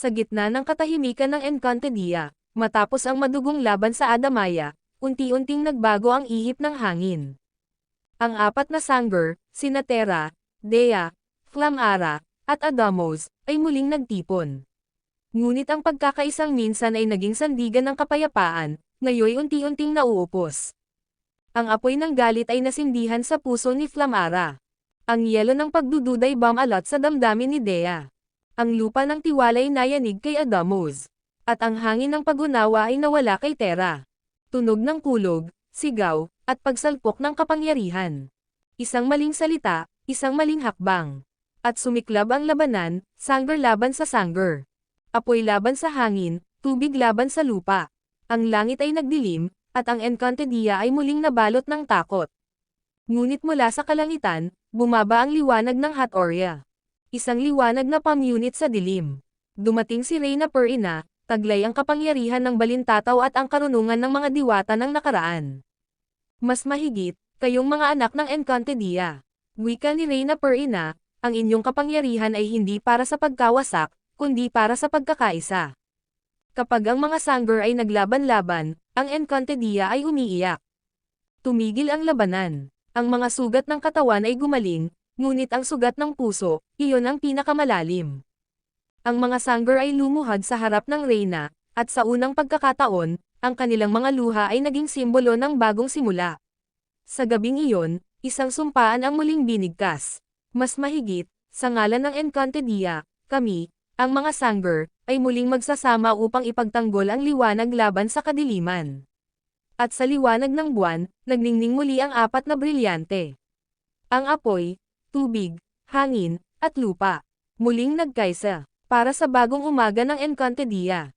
Sa gitna ng katahimikan ng Encantadia, matapos ang madugong laban sa Adamaya, unti-unting nagbago ang ihip ng hangin. Ang apat na Sanger, sina Terra, Dea, Flamara, at Adamos, ay muling nagtipon. Ngunit ang pagkakaisang minsan ay naging sandigan ng kapayapaan, ngayoy unti-unting nauupos. Ang apoy ng galit ay nasindihan sa puso ni Flamara. Ang yelo ng pagdududa'y bumalot sa damdamin ni Dea. Ang lupa ng tiwala ay nayanig kay Adamos. At ang hangin ng pagunawa ay nawala kay Terra. Tunog ng kulog, sigaw, at pagsalpok ng kapangyarihan. Isang maling salita, isang maling hakbang. At sumiklab ang labanan, sangger laban sa sangger. Apoy laban sa hangin, tubig laban sa lupa. Ang langit ay nagdilim, at ang Encantadia ay muling nabalot ng takot. Ngunit mula sa kalangitan, bumaba ang liwanag ng Hatoria. Isang liwanag na pamunit sa dilim. Dumating si Reyna Perina, taglay ang kapangyarihan ng balintataw at ang karunungan ng mga diwata ng nakaraan. Mas mahigit, kayong mga anak ng Encantadia. Wika ni Reyna Perina, ang inyong kapangyarihan ay hindi para sa pagkawasak, kundi para sa pagkakaisa. Kapag ang mga Sangger ay naglaban-laban, ang Encantadia ay umiiyak. Tumigil ang labanan. Ang mga sugat ng katawan ay gumaling, ngunit ang sugat ng puso, iyon ang pinakamalalim. Ang mga Sangger ay lumuhad sa harap ng Reyna, at sa unang pagkakataon, ang kanilang mga luha ay naging simbolo ng bagong simula. Sa gabing iyon, isang sumpaan ang muling binigkas. Mas mahigit, sa ngalan ng Encantadia, kami, ang mga Sangger, ay muling magsasama upang ipagtanggol ang liwanag laban sa kadiliman. At sa liwanag ng buwan, nagningning muli ang apat na brilyante. Ang apoy, tubig, hangin, at lupa. Muling nagkaisa, para sa bagong umaga ng Encantadia.